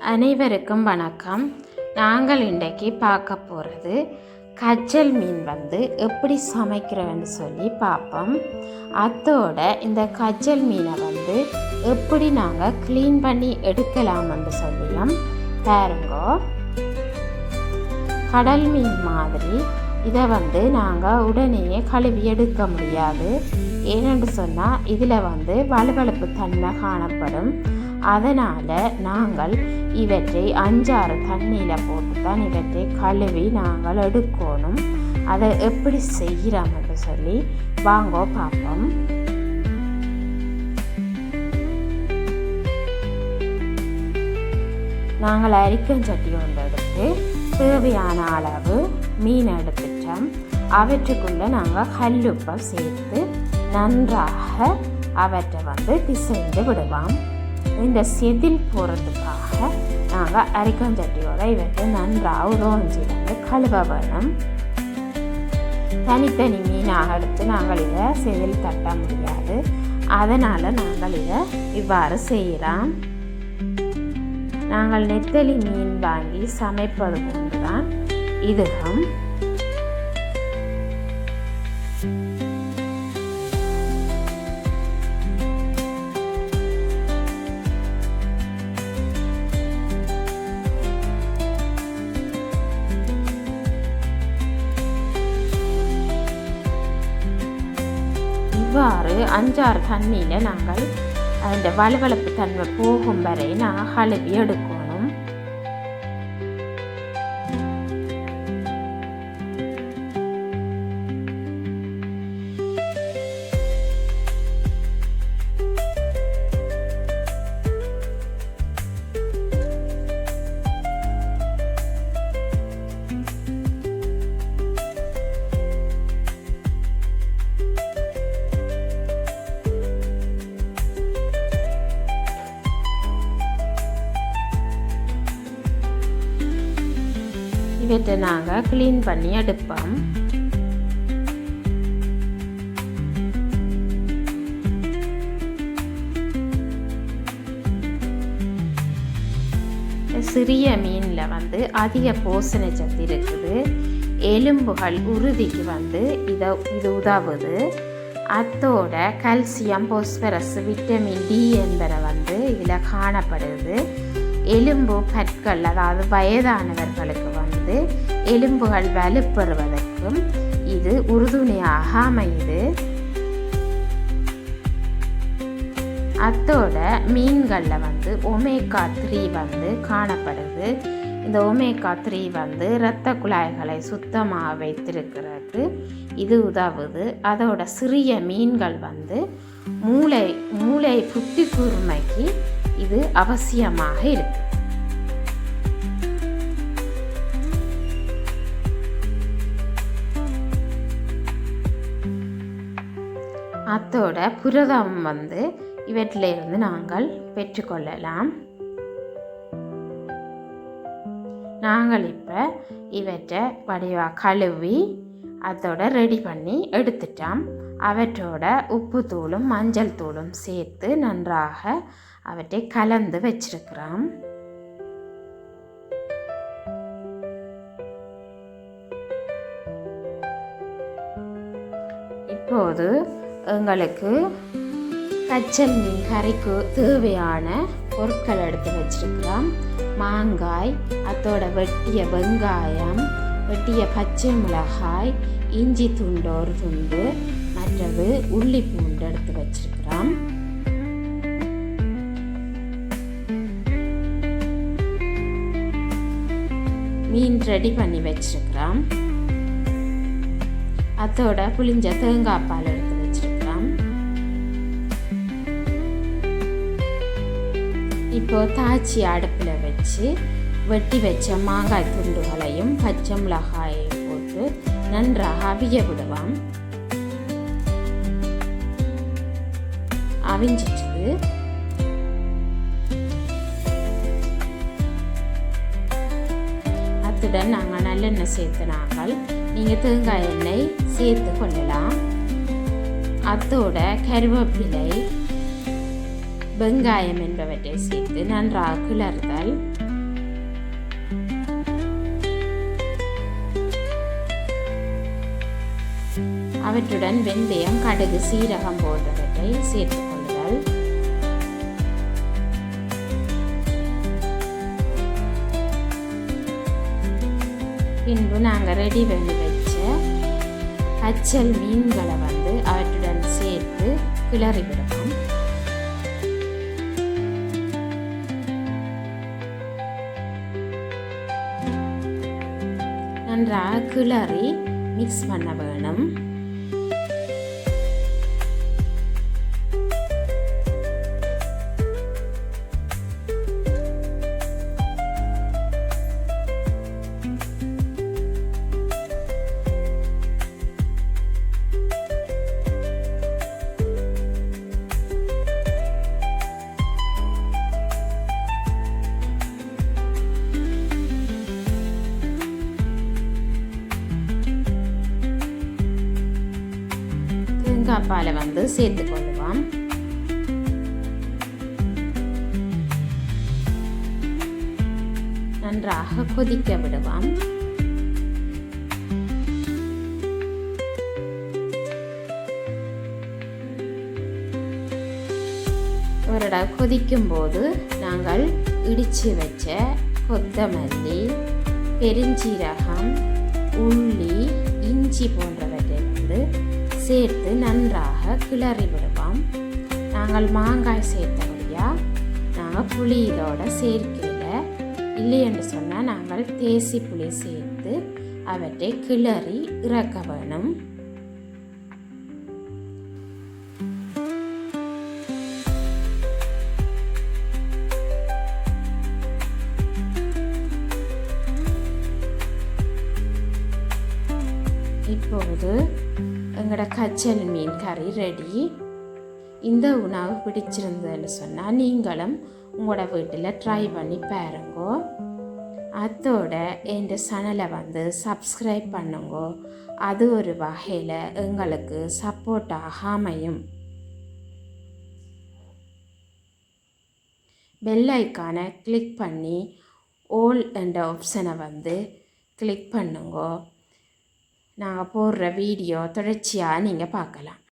அனைவருக்கும் வணக்கம். நாங்கள் இன்றைக்கு பார்க்க போகிறது கச்சல் மீன் வந்து எப்படி சமைக்கிறோன்னு சொல்லி பார்ப்போம். அத்தோட இந்த கச்சல் மீனை வந்து எப்படி நாங்கள் க்ளீன் பண்ணி எடுக்கலாம்னு சொல்லியும் பாருங்கோ. கடல் மீன் மாதிரி இதை வந்து நாங்கள் உடனே கழுவி எடுக்க முடியாது. ஏனென்று சொன்னால் இதில் வந்து வலுவழுப்பு தன்மை காணப்படும். அதனால் நாங்கள் இவற்றை அஞ்சாறு தண்ணியில் போட்டு தான் இவற்றை கழுவி நாங்கள் எடுக்கணும். அதை எப்படி செய்கிறோம்னு சொல்லி வாங்கோ பார்ப்போம். நாங்கள் அரிக்கஞ்சட்டி ஒன்று எடுத்து தேவையான அளவு மீன் எடுத்துட்டோம். அவற்றுக்குள்ளே நாங்கள் கல்லுப்பை சேர்த்து நன்றாக அவற்றை வந்து பிசைந்து விடுவோம். இந்த செதில் போகிறதுக்காக நாங்கள் அரிக்கஞ்சட்டியோட இவற்றை நன்றாக உதவஞ்சி வந்து கழுவ வேணும் தனித்தனி மீனாக எடுத்து நாங்கள் இதை செதில் தட்ட முடியாது. அதனால் நாங்கள் இதை இவ்வாறு செய்கிறோம் நாங்கள் நெத்தலி மீன் வாங்கி சமைப்பது கொண்டுதான் இதுகம் அஞ்சாறு தண்ணியில் நாங்கள் அந்த வளவளப்பு தன்மை போகும் வரை நாங்கள் கழுவி எடுக்கும். இவற்றை நாங்கள் க்ளீன் பண்ணி எடுப்போம். சிறிய மீனில் வந்து அதிக போசண சத்து இருக்குது. எலும்புகள் உறுதிக்கு வந்து இதை இது உதவுது. அத்தோட கல்சியம் போஸ்பரஸ் விட்டமின் டி என்பதை வந்து இதில் காணப்படுது. எலும்பு பற்கள் அதாவது வயதானவர்களுக்கு வந்து எலும்புகள் வலுப்பெறுவதற்கும் இது உறுதுணையாக அமையுது. அத்தோட மீன்களில் வந்து ஒமேகா த்ரீ வந்து காணப்படுது. இந்த ஒமேகா த்ரீ வந்து இரத்த குழாய்களை சுத்தமாக வைத்திருக்கிறது. இது உதவுது. அதோட சிறிய மீன்கள் வந்து மூளை மூளை புத்தி கூர்மைக்கு இது அவசியமாக இருக்குது அத்தோட புரதம் வந்து இவற்றிலிருந்து நாங்கள் பெற்றுக்கொள்ளலாம். நாங்கள் இப்போ இவற்றை வடிவாக கழுவி அதோட ரெடி பண்ணி எடுத்துட்டோம். அவற்றோட உப்பு தூளும் மஞ்சள் தூளும் சேர்த்து நன்றாக அவற்றை கலந்து வச்சிருக்கிறோம். இப்போது எங்களுக்கு கச்சல் மீன் கறிக்கு தேவையான பொருட்கள் எடுத்து வச்சிருக்கிறோம். மாங்காய் அதோட வெட்டிய வெங்காயம் வெட்டிய பச்சை மிளகாய் இஞ்சி துண்டு ஒரு துண்டு மற்றது உள்ளி பூண்டு எடுத்து வச்சிருக்கிறோம். மீன் ரெடி பண்ணி வச்சிருக்கிறோம். அதோட புளிஞ்ச தேங்காய் பால் இப்போ தாச்சி அடுப்பில் வச்சு வெட்டி வச்ச மாங்காய் துண்டுகளையும் பச்சை மிளகாயையும் போட்டு நன்றாக அவிய விடுவோம் அவிஞ்சிட்டு அத்துடன் நாங்கள் நல்லெண்ணெய் சேர்த்து நாங்கள் நீங்கள் தேங்காய் எண்ணெய் சேர்த்து கொள்ளலாம். அத்தோட கருவேப்பிலை வெங்காயம் என்பவற்றை சேர்த்து நன்றாக கிளறுதல். அவற்றுடன் வெந்தயம் கடுகு சீரகம் போன்றவற்றை சேர்த்து கொள்ளுதல். பின்பு நாங்கள் ரெடி பண்ணி வச்ச அச்சல் மீன்களை வந்து அவற்றுடன் சேர்த்து கிளறிவிடுவோம் நன்றாக கிளறி மிக்ஸ் பண்ண வேணும். தேங்காய் பாலை வந்து சேர்த்துக்கொள்ளுவோம் நன்றாக கொதிக்க விடுவோம். ஒரு கொதிக்கும் போது நாங்கள் இடித்து வச்ச கொத்தமல்லி பெருஞ்சீரகம் உள்ளி இஞ்சி போன்றவற்றை வந்து சேர்த்து நன்றாக கிளறி விடுவோம். நாங்கள் மாங்காய் சேர்த்தபடியாக நாங்கள் புளி இதோட சேர்க்கல. இல்லை என்று சொன்னால் நாங்கள் தேசி புளி சேர்த்து அவற்றை கிளறி இறக்க வேணும். இப்போது எங்களோட கச்சல் மீன் கறி ரெடி இந்த உணவு பிடிச்சிருந்ததுன்னு சொன்னால் நீங்களும் உங்களோட வீட்டில் ட்ரை பண்ணி பாருங்கோ. அதோட என் சேனலை வந்து சப்ஸ்கிரைப் பண்ணுங்கோ. அது ஒரு வகையில் எங்களுக்கு சப்போர்ட்டாக அமையும் பெல் ஐக்கானை கிளிக் பண்ணி ஓல் என்ற ஆப்ஷனை வந்து கிளிக் பண்ணுங்கோ. நாங்கள் போடுற வீடியோ தொடர்ச்சியாக நீங்கள் பார்க்கலாம்.